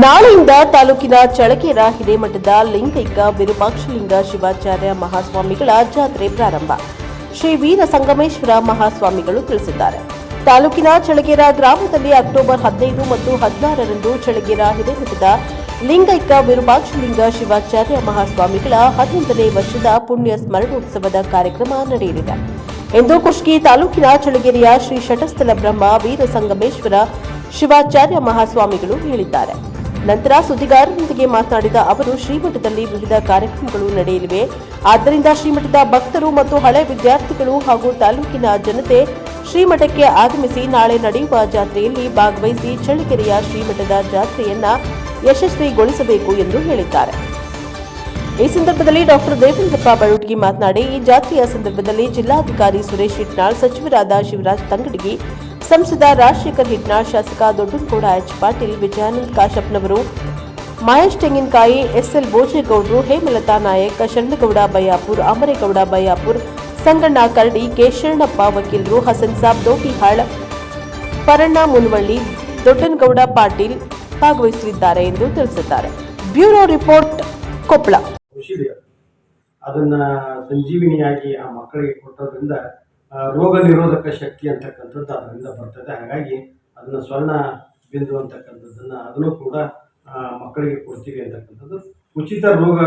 ನಾಳೆಯಿಂದ ತಾಲೂಕಿನ ಚಳಕೆರ ಹಿರೇಮಠದ ಲಿಂಗೈಕ ವಿರೂಪಾಕ್ಷಲಿಂಗ ಶಿವಾಚಾರ್ಯ ಮಹಾಸ್ವಾಮಿಗಳ ಜಾತ್ರೆ ಪ್ರಾರಂಭ. ಶ್ರೀ ವೀರ ಸಂಗಮೇಶ್ವರ ಮಹಾಸ್ವಾಮಿಗಳು ತಿಳಿಸಿದ್ದಾರೆ. ತಾಲೂಕಿನ ಚಳಗೇರ ಗ್ರಾಮದಲ್ಲಿ ಅಕ್ಟೋಬರ್ ಹದಿನೈದು ಮತ್ತು ಹದಿನಾರರಂದು ಚಳಗೇರ ಹಿರೇಮಠದ ಲಿಂಗೈಕ ವಿರೂಪಾಕ್ಷಲಿಂಗ ಶಿವಾಚಾರ್ಯ ಮಹಾಸ್ವಾಮಿಗಳ ಹನ್ನೊಂದನೇ ವರ್ಷದ ಪುಣ್ಯ ಸ್ಮರಣೋತ್ಸವದ ಕಾರ್ಯಕ್ರಮ ನಡೆಯಲಿದೆ. ಎಂದು ಕುಷ್ಕಿ ತಾಲೂಕಿನ ಚಳಗೇರಿಯ ಶ್ರೀ ಶಟಸ್ಥಲ ಬ್ರಹ್ಮ ವೀರ ಸಂಗಮೇಶ್ವರ ಶಿವಾಚಾರ್ಯ ಮಹಾಸ್ವಾಮಿಗಳು ಹೇಳಿದ್ದಾರೆ. ನಂತರ ಸುದ್ದಿಗಾರರೊಂದಿಗೆ ಮಾತನಾಡಿದ ಅವರು, ಶ್ರೀಮಠದಲ್ಲಿ ವಿವಿಧ ಕಾರ್ಯಕ್ರಮಗಳು ನಡೆಯಲಿವೆ. ಆದ್ದರಿಂದ ಶ್ರೀಮಠದ ಭಕ್ತರು ಮತ್ತು ಹಳೆ ವಿದ್ಯಾರ್ಥಿಗಳು ಹಾಗೂ ತಾಲೂಕಿನ ಜನತೆ ಶ್ರೀಮಠಕ್ಕೆ ಆಗಮಿಸಿ ನಾಳೆ ನಡೆಯುವ ಜಾತ್ರೆಯಲ್ಲಿ ಭಾಗವಹಿಸಿ ಚಳ್ಳಕೆರೆಯ ಶ್ರೀಮಠದ ಜಾತ್ರೆಯನ್ನ ಯಶಸ್ವಿಗೊಳಿಸಬೇಕು ಎಂದು ಹೇಳಿದ್ದಾರೆ. ಈ ಸಂದರ್ಭದಲ್ಲಿ ಡಾಕ್ಟರ್ ದೇವೇಂದ್ರಪ್ಪ ಬಳುಟ್ಗಿ ಮಾತನಾಡಿ, ಈ ಜಾತ್ರೆಯ ಸಂದರ್ಭದಲ್ಲಿ ಜಿಲ್ಲಾಧಿಕಾರಿ ಸುರೇಶ್ ಇಟ್ನಾಳ್, ಸಚಿವರಾದ ಶಿವರಾಜ್ ತಂಗಡಗಿ ಸಂಸದ ರಾಜಶೇಖರ್ ಹಿಟ್ನಾಳ್ ಶಾಸಕ ದೊಡ್ಡನಗೌಡ ಎಚ್ ಪಾಟೀಲ್, ವಿಜಯಾನಂದ್ ಕಾಶಪ್ಪನವರು, ಮಹೇಶ್ ತೆಂಗಿನಕಾಯಿ, ಎಸ್ಎಲ್ ಭೋಜೇಗೌಡರು, ಹೇಮಲತಾ ನಾಯಕ್, ಶರಣಗೌಡ ಬಯ್ಯಾಪುರ್ ಅಮರೇಗೌಡ ಬಯ್ಯಾಪುರ್ ಸಂಗಣ್ಣ ಕರಡಿ, ಕೆ ಶರಣಪ್ಪ ವಕೀಲರು, ಹಸನ್ ಸಾಬ್, ದೋಟಿಹಾಳ್, ಪರಣ್ಣ ಮುನ್ವಳ್ಳಿ, ದೊಡ್ಡನಗೌಡ ಪಾಟೀಲ್ ಭಾಗವಹಿಸಲಿದ್ದಾರೆ ಎಂದು ತಿಳಿಸಿದ್ದಾರೆ. Bureau report, Koppal. ಅದನ್ನ ಸಂಜೀವಿನಿಯಾಗಿ ಆ ಮಕ್ಕಳಿಗೆ ಕೊಟ್ಟೋದ್ರಿಂದ ರೋಗ ನಿರೋಧಕ ಶಕ್ತಿ ಅಂತಕ್ಕಂಥದ್ದು ಅದರಿಂದ ಬರ್ತದೆ. ಹಾಗಾಗಿ ಅದನ್ನ ಸ್ವರ್ಣ ಬಿಂದು ಅಂತಕ್ಕಂಥದ್ದನ್ನು ಅದನ್ನು ಕೂಡ ಮಕ್ಕಳಿಗೆ ಕೊಡ್ತೀವಿ ಅಂತಕ್ಕಂಥದ್ದು. ಉಚಿತ ರೋಗ,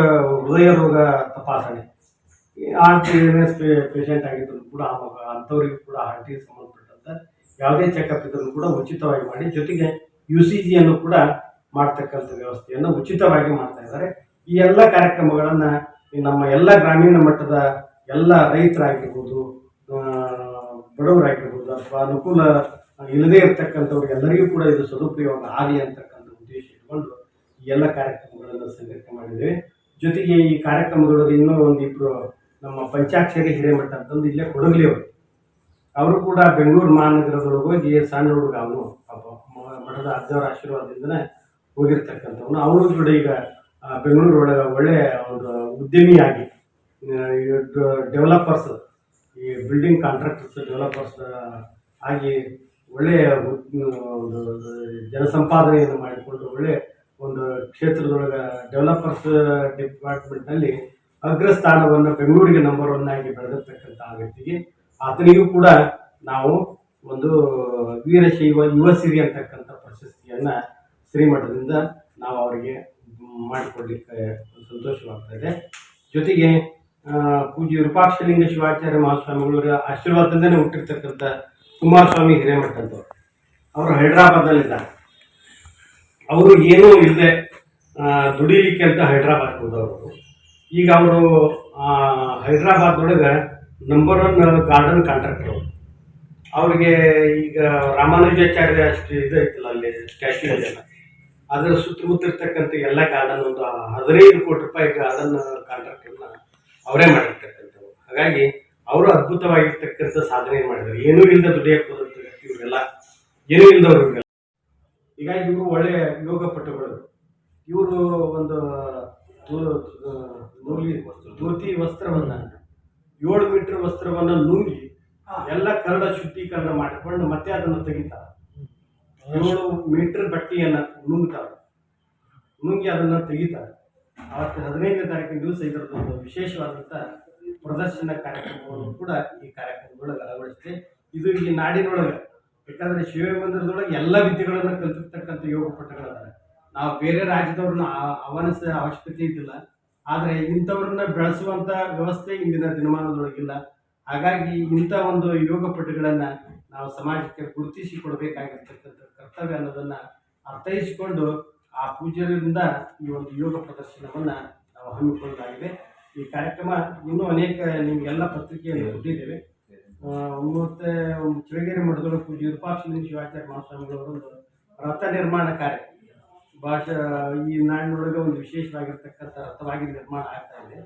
ಹೃದಯ ರೋಗ ತಪಾಸಣೆ. ಹಾರ್ಟ್ ಪೇಷಂಟ್ ಆಗಿದ್ರು ಕೂಡ ಅಂಥವ್ರಿಗೂ ಕೂಡ ಹಾರ್ಟಿಗೆ ಸಂಬಂಧಪಟ್ಟಂತ ಯಾವುದೇ ಚೆಕಪ್ ಇದ್ರೂ ಕೂಡ ಉಚಿತವಾಗಿ ಮಾಡಿ, ಜೊತೆಗೆ ಯು ಸಿ ಜಿಯನ್ನು ಕೂಡ ಮಾಡ್ತಕ್ಕಂಥ ವ್ಯವಸ್ಥೆಯನ್ನು ಉಚಿತವಾಗಿ ಮಾಡ್ತಾ ಇದ್ದಾರೆ. ಈ ಎಲ್ಲ ಕಾರ್ಯಕ್ರಮಗಳನ್ನು ನಮ್ಮ ಎಲ್ಲ ಗ್ರಾಮೀಣ ಮಟ್ಟದ ಎಲ್ಲ ರೈತರಾಗಿರ್ಬೋದು ಬಡವರಾಗಿರ್ಬೋದು ಅಥವಾ ಅನುಕೂಲ ಇಲ್ಲದೇ ಇರತಕ್ಕಂಥವ್ರು ಎಲ್ಲರಿಗೂ ಕೂಡ ಇದು ಸದುಪಯೋಗ ಆಗಲಿ ಅಂತಕ್ಕಂಥ ಉದ್ದೇಶ ಇಟ್ಕೊಂಡು ಈ ಎಲ್ಲ ಕಾರ್ಯಕ್ರಮಗಳನ್ನು ಸಂಘಟನೆ ಮಾಡಿದ್ದೇವೆ. ಜೊತೆಗೆ ಈ ಕಾರ್ಯಕ್ರಮದೊಳಗೆ ಇನ್ನೂ ಒಂದಿಬ್ರು ನಮ್ಮ ಪಂಚಾಕ್ಷರಿ ಹಿರೇಮಠ ಅಂತಂದು ಇಲ್ಲೇ ಕೊಡಗಲಿ ಅವರು. ಅವರು ಕೂಡ ಬೆಂಗಳೂರು ಮಹಾನಗರದೊಳಗೆ ಹೋಗಿ ಸಣ್ಣ ಹುಡುಗ ಅವನು ಪಾಪ ಮಠದ ಅಜ್ಜವರ ಆಶೀರ್ವಾದದಿಂದನೇ ಹೋಗಿರ್ತಕ್ಕಂಥವನು ಅವರು ಕೂಡ ಈಗ ಆ, ಬೆಂಗಳೂರು ಒಳಗೆ ಒಳ್ಳೆ ಒಂದು ಉದ್ಯಮಿಯಾಗಿ ಡೆವಲಪರ್ಸ್ ಈ ಬಿಲ್ಡಿಂಗ್ ಕಾಂಟ್ರಾಕ್ಟರ್ಸ್ ಡೆವಲಪರ್ಸ್ ಆಗಿ ಒಳ್ಳೆಯ ಒಂದು ಜನಸಂಪಾದನೆಯನ್ನು ಮಾಡಿಕೊಂಡು ಒಳ್ಳೆ ಒಂದು ಕ್ಷೇತ್ರದೊಳಗೆ ಡೆವಲಪರ್ಸ್ ಡಿಪಾರ್ಟ್ಮೆಂಟ್ನಲ್ಲಿ ಅಗ್ರಸ್ಥಾನವನ್ನು ಬೆಂಗಳೂರಿಗೆ ನಂಬರ್ ಒನ್ ಆಗಿ ಬೆಳೆದಿರ್ತಕ್ಕಂಥ ಆ ವ್ಯಕ್ತಿಗೆ, ಆತನಿಗೂ ಕೂಡ ನಾವು ಒಂದು ವೀರಶೈವ ಯುವ ಸಿರಿ ಅಂತಕ್ಕಂಥ ಪ್ರಶಸ್ತಿಯನ್ನ ಶ್ರೀಮಠದಿಂದ ನಾವು ಅವರಿಗೆ ಮಾಡಿಕೊಡ್ಲಿಕ್ಕೆ ಸಂತೋಷವಾಗ್ತಾ ಇದೆ. ಜೊತೆಗೆ ಪೂಜ್ಯ ವಿರೂಪಾಕ್ಷಲಿಂಗ ಶಿವಾಚಾರ್ಯ ಮಹಾಸ್ವಾಮಿಗಳವರ ಆಶೀರ್ವಾದದಿಂದನೇ ಹುಟ್ಟಿರ್ತಕ್ಕಂಥ ಕುಮಾರಸ್ವಾಮಿ ಹಿರೇಮಠ ಅವರು ಹೈದ್ರಾಬಾದಲ್ಲಿದ್ದಾರೆ. ಅವರು ಏನೂ ಇಲ್ಲದೆ ದುಡಿಲಿಕ್ಕೆ ಅಂತ ಹೈದರಾಬಾದ್ ಹೋದವರು ಈಗ ಅವರು ಹೈದ್ರಾಬಾದೊಳಗೆ ನಂಬರ್ ಒನ್ ಗಾರ್ಡನ್ ಕಾಂಟ್ರಾಕ್ಟರ್ ಅವರು. ಅವ್ರಿಗೆ ಈಗ ರಾಮಾನುಜಾಚಾರ್ಯ ಅಷ್ಟು ಇದು ಐತಲ್ಲ ಅಲ್ಲಿ ಸ್ಟ್ಯಾಚ್ಯೂ ಅದರ ಸುತ್ತಮುತ್ತ ಇರ್ತಕ್ಕಂಥ ಎಲ್ಲ ಗಾರ್ಡನ್ ಒಂದು ಹದಿನೈದು ಕೋಟಿ ರೂಪಾಯಿ ಗಾರ್ಡನ್ ಕಾಂಟ್ರಾಕ್ಟರ್ನ ಅವರೇ ಮಾಡಿರ್ತಕ್ಕಂಥವ್ರು ಹಾಗಾಗಿ ಅವರು ಅದ್ಭುತವಾಗಿರ್ತಕ್ಕಂಥ ಸಾಧನೆ ಮಾಡಿದ್ದಾರೆ. ಏನೂ ಇಲ್ಲದ ದುಡಿಯಕ್ಕೆ ಹೋದಂಥ ವ್ಯಕ್ತಿ ಇವರೆಲ್ಲ. ಏನೂ ಇಲ್ಲದವ್ರು ಇವರೆಲ್ಲ. ಹೀಗಾಗಿ ಇವರು ಒಳ್ಳೆಯ ಯೋಗ ಪಟುಗಳು. ಇವರು ಒಂದು ನೂಲಿ ಧೋತಿ ವಸ್ತ್ರವನ್ನು ಏಳು ಮೀಟರ್ ವಸ್ತ್ರವನ್ನು ನುಂಗಿ ಎಲ್ಲ ಕನ್ನಡ ಶುದ್ಧೀಕರಣ ಮಾಡಿಕೊಂಡು ಮತ್ತೆ ಅದನ್ನು ತೆಗಿತಾರೆ. ಏಳು ಮೀಟರ್ ಬಟ್ಟೆಯನ್ನು ನುಂಗ್ತಾರೆ. ನುಂಗಿ ಅದನ್ನ ತೆಗಿತಾರೆ. ಅವತ್ತು ಹದಿನೈದನೇ ತಾರೀಕಿನ ದಿವಸ ಒಂದು ವಿಶೇಷವಾದಂಥ ಪ್ರದರ್ಶನ ಕಾರ್ಯಕ್ರಮವನ್ನು ಕೂಡ ಈ ಕಾರ್ಯಕ್ರಮದೊಳಗೆ ಅಳವಡಿಸಿದೆ. ಇದು ಈ ನಾಡಿನೊಳಗೆ ಯಾಕಂದ್ರೆ ಶಿವಮಂದಿರದೊಳಗೆ ಎಲ್ಲ ವಿದ್ಯೆಗಳನ್ನು ಕಲಿತಿರ್ತಕ್ಕಂಥ ಯೋಗ ಪಟುಗಳಿದ್ದಾರೆ ನಾವು ಬೇರೆ ರಾಜ್ಯದವ್ರನ್ನ ಆ- ಆಹ್ವಾನಿಸೋ ಅವಶ್ಯಕತೆ ಇದ್ದಿಲ್ಲ. ಆದರೆ ಇಂಥವ್ರನ್ನ ಬೆಳೆಸುವಂಥ ವ್ಯವಸ್ಥೆ ಇಂದಿನ ದಿನಮಾನದೊಳಗಿಲ್ಲ. ಹಾಗಾಗಿ ಇಂಥ ಒಂದು ಯೋಗ ಪಟ್ಟುಗಳನ್ನು ನಾವು ಸಮಾಜಕ್ಕೆ ಗುರುತಿಸಿ ಕೊಡಬೇಕಾಗಿರ್ತಕ್ಕಂಥ ಕರ್ತವ್ಯ ಅನ್ನೋದನ್ನ ಅರ್ಥೈಸಿಕೊಂಡು ಆ ಪೂಜ್ಯರಿಂದ ಈ ಒಂದು ಯೋಗ ಪ್ರದರ್ಶನವನ್ನ ನಾವು ಹಮ್ಮಿಕೊಳ್ಳಲಾಗಿದೆ. ಈ ಕಾರ್ಯಕ್ರಮ ಇನ್ನೂ ಅನೇಕ ನಿಮಗೆಲ್ಲ ಪತ್ರಿಕೆಯನ್ನು ಕೊಟ್ಟಿದ್ದೇವೆ. ಮತ್ತೆ ಚಿಳಗೇರಿ ಮಠದೊಳಗೆ ಪೂಜ್ಯ ವಿರೂಪಾಕ್ಷಲಿಂಗ ಶಿವಾಚಾರ್ಯ ಮಹಾಸ್ವಾಮಿಗಳವರು ಒಂದು ರಥ ನಿರ್ಮಾಣ ಕಾರ್ಯ. ಭಾಷಾ, ಈ ನಾಡಿನೊಳಗೆ ಒಂದು ವಿಶೇಷವಾಗಿರ್ತಕ್ಕಂಥ ರಥವಾಗಿ ನಿರ್ಮಾಣ ಆಗ್ತಾ ಇದೆ.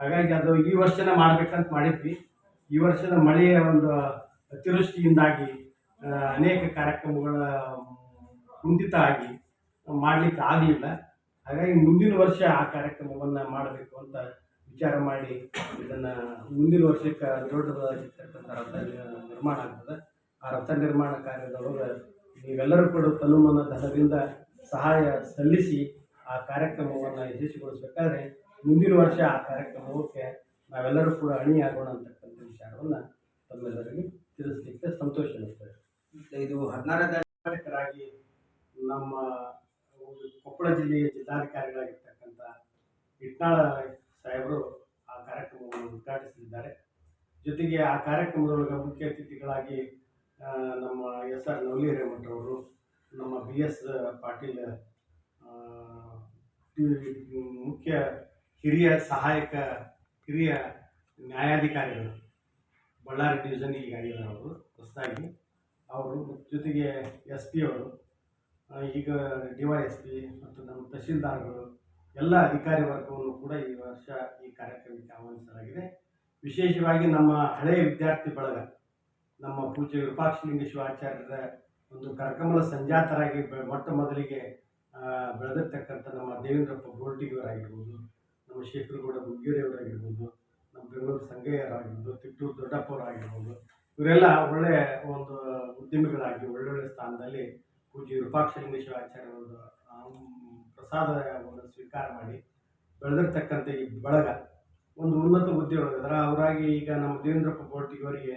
ಹಾಗಾಗಿ ಅದು ಈ ವರ್ಷನ ಮಾಡ್ಬೇಕಂತ ಮಾಡಿದ್ವಿ. ಈ ವರ್ಷದ ಮಳೆಯ ಒಂದು ಅತಿವೃಷ್ಟಿಯಿಂದಾಗಿ ಅನೇಕ ಕಾರ್ಯಕ್ರಮಗಳ ಕುಂಠಿತ ಆಗಿ ಮಾಡಲಿಕ್ಕೆ ಆಗಲಿಲ್ಲ. ಹಾಗಾಗಿ ಮುಂದಿನ ವರ್ಷ ಆ ಕಾರ್ಯಕ್ರಮವನ್ನು ಮಾಡಬೇಕು ಅಂತ ವಿಚಾರ ಮಾಡಿ ಇದನ್ನು ಮುಂದಿನ ವರ್ಷಕ್ಕೆ ದೊಡ್ಡದಾಗಿರ್ತಕ್ಕಂಥ ರಥ ನಿರ್ಮಾಣ ಆಗ್ತದೆ. ಆ ರಥ ನಿರ್ಮಾಣ ಕಾರ್ಯದೊಳಗೆ ನೀವೆಲ್ಲರೂ ಕೂಡ ತನುಮನ ಧನದಿಂದ ಸಹಾಯ ಸಲ್ಲಿಸಿ ಆ ಕಾರ್ಯಕ್ರಮವನ್ನು ಯಶಸ್ವಿಗೊಳಿಸಬೇಕಾದ್ರೆ ಮುಂದಿನ ವರ್ಷ ಆ ಕಾರ್ಯಕ್ರಮಕ್ಕೆ ನಾವೆಲ್ಲರೂ ಕೂಡ ಅಣಿಯಾಗೋಣ ಅಂತಕ್ಕಂಥ ವಿಚಾರವನ್ನು ತಮ್ಮೆಲ್ಲರಿಗೂ ತಿಳಿಸ್ಲಿಕ್ಕೆ ಸಂತೋಷ ಅನಿಸ್ತದೆ. ಇದು ಹದಿನಾರನೇ ನಮ್ಮ ಕೊಪ್ಪಳ ಜಿಲ್ಲೆಯ ಜಿಲ್ಲಾಧಿಕಾರಿಗಳಾಗಿರ್ತಕ್ಕಂಥ ಇಟ್ನಾಳ ಸಾಹೇಬರು ಆ ಕಾರ್ಯಕ್ರಮವನ್ನು ಉದ್ಘಾಟಿಸಲಿದ್ದಾರೆ. ಜೊತೆಗೆ ಆ ಕಾರ್ಯಕ್ರಮದೊಳಗೆ ಮುಖ್ಯ ಅತಿಥಿಗಳಾಗಿ ನಮ್ಮ ಎಸ್ ಆರ್ ನವಲಿ ಅವರು, ನಮ್ಮ ಬಿ ಎಸ್ ಪಾಟೀಲ್ ಮುಖ್ಯ ಹಿರಿಯ ಸಹಾಯಕ, ಹಿರಿಯ ನ್ಯಾಯಾಧಿಕಾರಿಗಳು, ಬಳ್ಳಾರಿ ಡಿವಿಷನ್ ಈಗ ಆಗಿದ್ದಾರೆ ಅವರು ಹೊಸದಾಗಿ ಅವರು, ಜೊತೆಗೆ ಎಸ್ ಪಿ ಅವರು ಈಗ ಡಿ ವೈ ಎಸ್ ಪಿ ಮತ್ತು ನಮ್ಮ ತಹಶೀಲ್ದಾರ್ಗಳು ಎಲ್ಲ ಅಧಿಕಾರಿ ವರ್ಗವನ್ನು ಕೂಡ ಈ ವರ್ಷ ಈ ಕಾರ್ಯಕ್ರಮಕ್ಕೆ ಆಹ್ವಾನಿಸಲಾಗಿದೆ. ವಿಶೇಷವಾಗಿ ನಮ್ಮ ಹಳೆಯ ವಿದ್ಯಾರ್ಥಿ ಬಳಗ, ನಮ್ಮ ಪೂಜ್ಯ ವಿರೂಪಾಕ್ಷಲಿಂಗ ಶಿವಾಚಾರ್ಯರ ಒಂದು ಕರ್ಕಮಲ ಸಂಜಾತರಾಗಿ ಮೊಟ್ಟ ಮೊದಲಿಗೆ ಬೆಳೆದಿರ್ತಕ್ಕಂಥ ನಮ್ಮ ದೇವೇಂದ್ರಪ್ಪ ಗೋಲ್ಟಿಗಿಯವರಾಗಿರ್ಬೋದು ನಮ್ಮ ಶೇಖರಗೌಡ ಮುಗ್ಗೇರಿಯವರಾಗಿರ್ಬೋದು ನಮ್ಮ ಬೆಂಗಳೂರು ಸಂಗಯ್ಯರಾಗಿರ್ಬೋದು, ತಿಟ್ಟೂರು ದೊಡ್ಡಪ್ಪವರಾಗಿರ್ಬೋದು ಇವರೆಲ್ಲ ಒಳ್ಳೆಯ ಒಂದು ಉದ್ಯಮಿಗಳಾಗಿ ಒಳ್ಳೊಳ್ಳೆ ಸ್ಥಾನದಲ್ಲಿ ಪೂಜ್ಯ ವಿರೂಪಾಕ್ಷಲಿಂಗೇಶ್ವರ ಆಚಾರ್ಯ ಒಂದು ಪ್ರಸಾದವನ್ನು ಸ್ವೀಕಾರ ಮಾಡಿ ಬೆಳೆದಿರ್ತಕ್ಕಂಥ ಈ ಬಳಗ, ಒಂದು ಉನ್ನತ ಹುದ್ದೆ ಅವರಾಗಿ ಈಗ ನಮ್ಮ ದೇವೇಂದ್ರಪ್ಪ ಬೋರ್ಟಿಯವರಿಗೆ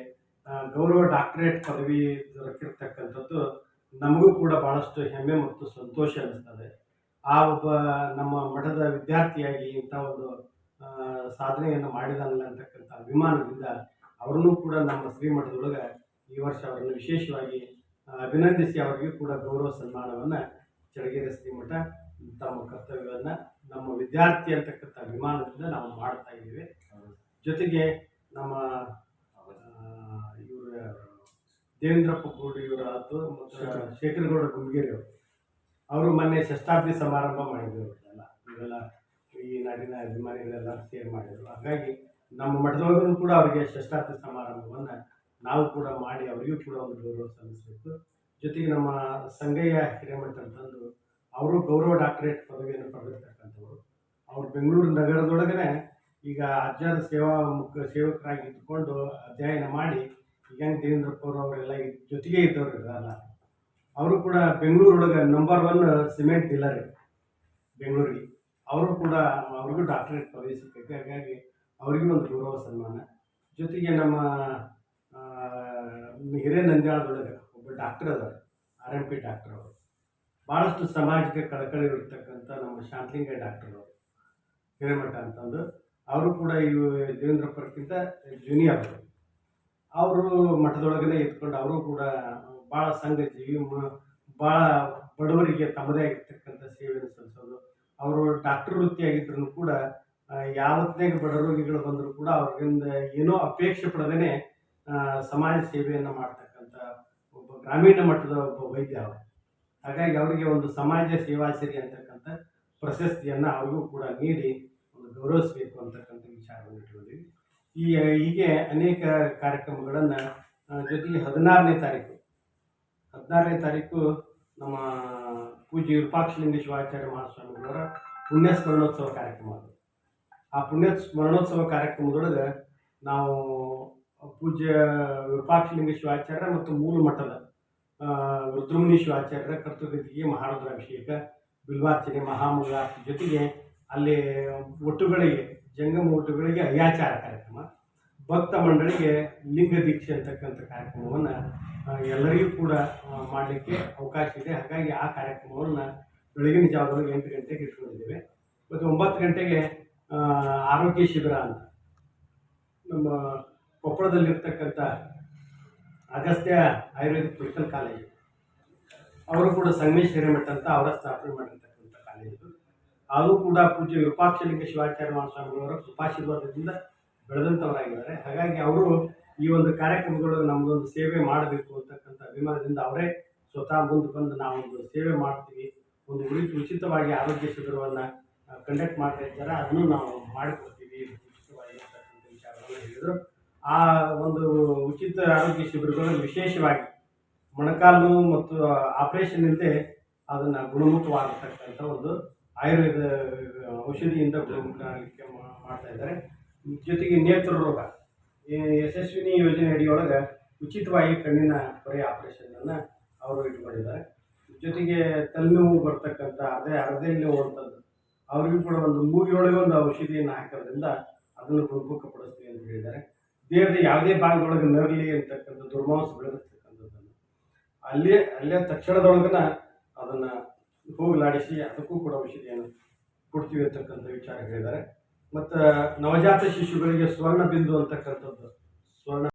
ಗೌರವ ಡಾಕ್ಟರೇಟ್ ಪದವಿ ದೊರಕಿರ್ತಕ್ಕಂಥದ್ದು ನಮಗೂ ಕೂಡ ಭಾಳಷ್ಟು ಹೆಮ್ಮೆ ಮತ್ತು ಸಂತೋಷ ಅನಿಸ್ತದೆ. ಆ ಒಬ್ಬ ನಮ್ಮ ಮಠದ ವಿದ್ಯಾರ್ಥಿಯಾಗಿ ಇಂಥ ಒಂದು ಸಾಧನೆಯನ್ನು ಮಾಡಿದಾನಲ್ಲ ಅಂತಕ್ಕಂಥ ಅಭಿಮಾನದಿಂದ ಅವರನ್ನು ಕೂಡ ನಮ್ಮ ಶ್ರೀಮಠದೊಳಗೆ ಈ ವರ್ಷ ಅವರನ್ನು ವಿಶೇಷವಾಗಿ ಅಭಿನಂದಿಸಿ ಅವರಿಗೂ ಕೂಡ ಗೌರವ ಸನ್ಮಾನವನ್ನು ಚಳಗೇರಿ ಶ್ರೀಮಠ ತಮ್ಮ ಕರ್ತವ್ಯವನ್ನು ನಮ್ಮ ವಿದ್ಯಾರ್ಥಿ ಅಂತಕ್ಕಂಥ ಅಭಿಮಾನದಿಂದ ನಾವು ಮಾಡ್ತಾ ಇದ್ದೀವಿ. ಜೊತೆಗೆ ನಮ್ಮ ಇವರ ದೇವೇಂದ್ರಪ್ಪ ಗೌಡ ಇವರ ಆತು ಮತ್ತು ಶೇಖರಗೌಡ ಗುಂಗೇರಿ ಅವರು. ಅವರು ಮೊನ್ನೆ ಶಸ್ತಾಬ್ದಿ ಸಮಾರಂಭ ಮಾಡಿದ್ರು ಎಲ್ಲ ಇವೆಲ್ಲ ಈ ನಾಡಿನ ಅಭಿಮಾನಿಗಳೆಲ್ಲ ಸೇರ್ ಮಾಡಿದ್ರು ಹಾಗಾಗಿ ನಮ್ಮ ಮಠದೊಳಗೂ ಕೂಡ ಅವರಿಗೆ ಷಷ್ಠಾಬ್ದಿ ಸಮಾರಂಭವನ್ನು ನಾವು ಕೂಡ ಮಾಡಿ ಅವರಿಗೂ ಕೂಡ ಒಂದು ಗೌರವ ಸಲ್ಲಿಸಬೇಕು. ಜೊತೆಗೆ ನಮ್ಮ ಸಂಗಯ್ಯ ಹಿರೇಮಠ ಅಂತಂದು ಅವರು ಗೌರವ ಡಾಕ್ಟರೇಟ್ ಪದವಿಯನ್ನು ಪಡೆದಿರ್ತಕ್ಕಂಥವ್ರು. ಅವರು ಬೆಂಗಳೂರು ನಗರದೊಳಗನೆ ಈಗ ಅಜ್ಜಾರ ಸೇವಾ ಮುಖ, ಸೇವಕರಾಗಿ ಇದ್ದುಕೊಂಡು ಅಧ್ಯಯನ ಮಾಡಿ, ಈಗ ದೇವೇಂದ್ರಪ್ಪ ಅವರು ಅವರೆಲ್ಲ ಜೊತೆಗೆ ಇದ್ದವ್ರು ಇರಲ್ಲ ಅವರು ಕೂಡ ಬೆಂಗಳೂರೊಳಗೆ ನಂಬರ್ ಒನ್ ಸಿಮೆಂಟ್ ಡೀಲರ್ ಬೆಂಗಳೂರಿಗೆ. ಅವರು ಕೂಡ ಅವ್ರಿಗೂ ಡಾಕ್ಟರೇಟ್ ಪದವಿ ಸಿಗ್ತೈತೆ. ಹಾಗಾಗಿ ಅವರಿಗೂ ಒಂದು ಗೌರವ ಸನ್ಮಾನ. ಜೊತೆಗೆ ನಮ್ಮ ಆ, ನಂಜಾಳದೊಳಗೆ ಒಬ್ಬ ಡಾಕ್ಟರ್ ಅದಾರೆ ಆರ್ ಎಂ ಪಿ ಡಾಕ್ಟರ್ ಅವರು. ಭಾಳಷ್ಟು ಸಮಾಜಕ್ಕೆ ಕಳಕಳಿ ಇರ್ತಕ್ಕಂಥ ನಮ್ಮ ಶಾಂತಲಿಂಗ ಡಾಕ್ಟರ್ ಅವರು ಹಿರೇಮಠ ಅಂತಂದು. ಅವರು ಕೂಡ ಇವು ದೇವೇಂದ್ರಪ್ಪರ್ಕಿಂತ ಜೂನಿಯರ್ ಅವರು. ಮಠದೊಳಗನೆ ಇದ್ಕೊಂಡು ಅವರು ಕೂಡ ಭಾಳ ಸಂಘ ಜೀವಿ ಭಾಳ ಬಡವರಿಗೆ ತಮ್ಮದೇ ಆಗಿರ್ತಕ್ಕಂಥ ಸೇವೆಯನ್ನು ಸಲ್ಲಿಸೋದು. ಅವರು ಡಾಕ್ಟರ್ ವೃತ್ತಿಯಾಗಿದ್ರು ಕೂಡ ಯಾವತ್ತೇ ಬಡ ರೋಗಿಗಳು ಬಂದರೂ ಕೂಡ ಅವ್ರಿಂದ ಏನೋ ಅಪೇಕ್ಷೆ ಪಡದೇ ಸಮಾಜ ಸೇವೆಯನ್ನು ಮಾಡ್ತಕ್ಕಂಥ ಒಬ್ಬ ಗ್ರಾಮೀಣ ಮಟ್ಟದ ಒಬ್ಬ ವೈದ್ಯ ಅವರು. ಹಾಗಾಗಿ ಅವರಿಗೆ ಒಂದು ಸಮಾಜ ಸೇವಾಸಿರಿ ಅಂತಕ್ಕಂಥ ಪ್ರಶಸ್ತಿಯನ್ನು ಅವ್ರಿಗೂ ಕೂಡ ನೀಡಿ ಒಂದು ಗೌರವಿಸಬೇಕು ಅಂತಕ್ಕಂಥ ವಿಚಾರವನ್ನು ಇಟ್ಕೊಂಡಿದ್ವಿ. ಈ, ಹೀಗೆ ಅನೇಕ ಕಾರ್ಯಕ್ರಮಗಳನ್ನು ಜೊತೆಗೆ ಹದಿನಾರನೇ ತಾರೀಕು. ಹದಿನಾರನೇ ತಾರೀಕು ನಮ್ಮ ಪೂಜ್ಯ ವಿರೂಪಾಕ್ಷಲಿಂಗ ಶಿವಾಚಾರ್ಯ ಮಹಾಸ್ವಾಮಿಗಳವರ ಪುಣ್ಯ ಸ್ಮರಣೋತ್ಸವ ಕಾರ್ಯಕ್ರಮ ಅದು. ಆ ಪುಣ್ಯ ಸ್ಮರಣೋತ್ಸವ ಕಾರ್ಯಕ್ರಮದೊಳಗೆ ನಾವು ಪೂಜ್ಯ ವಿರೂಪಾಕ್ಷಲಿಂಗ ಶಿವಾಚಾರ್ಯ ಮತ್ತು ಮೂಲ ಮಠದ ಆ, ರುದ್ರಮುನಿ ಶಿವಾಚಾರ್ಯರ ಕರ್ತೃಗತಿಗೆ ಮಹಾರುದ್ರಾಭಿಷೇಕ ಬಿಲ್ವಾರ್ಚನೆ ಮಹಾಮಂಗಳಾರತಿ ಜೊತೆಗೆ ಅಲ್ಲಿ ಒಟ್ಟುಗಳಿಗೆ ಜಂಗಮ ಒಟ್ಟುಗಳಿಗೆ ಅಯ್ಯಾಚಾರ ಕಾರ್ಯಕ್ರಮ ಭಕ್ತ ಮಂಡಳಿಗೆ ಲಿಂಗ ದೀಕ್ಷೆ ಅಂತಕ್ಕಂಥ ಕಾರ್ಯಕ್ರಮವನ್ನು ಎಲ್ಲರಿಗೂ ಕೂಡ ಮಾಡಲಿಕ್ಕೆ ಅವಕಾಶ ಇದೆ. ಹಾಗಾಗಿ ಆ ಕಾರ್ಯಕ್ರಮವನ್ನು ಬೆಳಗಿನ ಜಾವದೊಳಗೆ ಎಂಟು ಗಂಟೆಗೆ ಇಟ್ಕೊಂಡಿದ್ದೇವೆ. ಮತ್ತು ಒಂಬತ್ತು ಗಂಟೆಗೆ ಆರೋಗ್ಯ ಶಿಬಿರ ಅಂತ ನಮ್ಮ ಕೊಪ್ಪಳದಲ್ಲಿರ್ತಕ್ಕಂಥ ಅಗಸ್ತ್ಯ ಆಯುರ್ವೇದಿಕ್ ಮೆಡಿಕಲ್ ಕಾಲೇಜು. ಅವರು ಕೂಡ ಸಂಗಮೇಶ್ ಮಠ ಅಂತ ಅವರ ಸ್ಥಾಪನೆ ಮಾಡಿರ್ತಕ್ಕಂಥ ಕಾಲೇಜು ಅದು ಕೂಡ ಪೂಜ್ಯ ವಿರೂಪಾಕ್ಷಲಿಂಗ ಶಿವಾಚಾರ್ಯ ಮಹಾಸ್ವಾಮಿಗಳವರ ಸುಪಾಶೀರ್ವಾದದಿಂದ ಬೆಳೆದಂಥವರಾಗಿದ್ದಾರೆ. ಹಾಗಾಗಿ ಅವರು ಈ ಒಂದು ಕಾರ್ಯಕ್ರಮಗಳು ನಮಗೊಂದು ಸೇವೆ ಮಾಡಬೇಕು ಅಂತಕ್ಕಂಥ ಅಭಿಮಾನದಿಂದ ಅವರೇ ಸ್ವತಃ ಮುಂದೆ ಬಂದು ನಾವೊಂದು ಸೇವೆ ಮಾಡ್ತೀವಿ. ಒಂದು ಉಳಿ- ಉಚಿತವಾಗಿ ಆರೋಗ್ಯ ಶಿಬಿರವನ್ನು ಕಂಡಕ್ಟ್ ಮಾಡ್ತಾ ಇದ್ದಾರೆ. ಅದನ್ನು ನಾವು ಮಾಡಿಕೊಡ್ತೀವಿ ಉಚಿತವಾಗಿ ಅಂತಕ್ಕಂಥ ವಿಚಾರವನ್ನು ಹೇಳಿದರು. ಆ ಒಂದು ಉಚಿತ ಆರೋಗ್ಯ ಶಿಬಿರಗಳು ವಿಶೇಷವಾಗಿ ಮೊಣಕಾಲು ಮತ್ತು ಆಪರೇಷನ್ ಇಲ್ಲದೆ ಅದನ್ನು ಗುಣಮುಖವಾಗಿರ್ತಕ್ಕಂಥ ಒಂದು ಆಯುರ್ವೇದ ಔಷಧಿಯಿಂದ ಗುಣಮುಖ ಆಗಲಿಕ್ಕೆ ಮಾಡ್ತಾ ಇದ್ದಾರೆ. ಜೊತೆಗೆ ನೇತ್ರ ರೋಗ ಯಶಸ್ವಿನಿ ಯೋಜನೆ ಅಡಿಯೊಳಗೆ ಉಚಿತವಾಗಿ ಕಣ್ಣಿನ ಪೊರೆ ಆಪರೇಷನನ್ನು ಅವರು ಇಟ್ಕೊಂಡಿದ್ದಾರೆ. ಜೊತೆಗೆ ತಲೆನೋವು ಬರ್ತಕ್ಕಂಥ ಅದೇ ಅರ್ಧೆ ನೋವು ಅಂತದ್ದು ಅವರಿಗೂ ಕೂಡ ಒಂದು ಮೂಗಿಯೊಳಗೆ ಒಂದು ಔಷಧಿಯನ್ನು ಹಾಕೋದ್ರಿಂದ ಅದನ್ನು ಗುಣಮುಖಪಡಿಸ್ತೀವಿ ಅಂತ ಹೇಳಿದ್ದಾರೆ. ದೇಹದ ಯಾವುದೇ ಭಾಗದೊಳಗೆ ನರಲಿ ಅಂತಕ್ಕಂಥ ದುರ್ಮಾಂಸ ಬೆಳೆದಿರ್ತಕ್ಕಂಥದ್ದನ್ನು ಅಲ್ಲೇ ಅಲ್ಲೇ ತಕ್ಷಣದೊಳಗನ ಅದನ್ನು ಹೋಗಲಾಡಿಸಿ ಅದಕ್ಕೂ ಕೂಡ ಔಷಧಿಯನ್ನು ಕೊಡ್ತೀವಿ ಅಂತಕ್ಕಂಥ ವಿಚಾರ ಹೇಳಿದ್ದಾರೆ ಮತ್ತು ನವಜಾತ ಶಿಶುಗಳಿಗೆ ಸ್ವರ್ಣ ಬಿಂದು ಅಂತಕ್ಕಂಥದ್ದು ಸ್ವರ್ಣ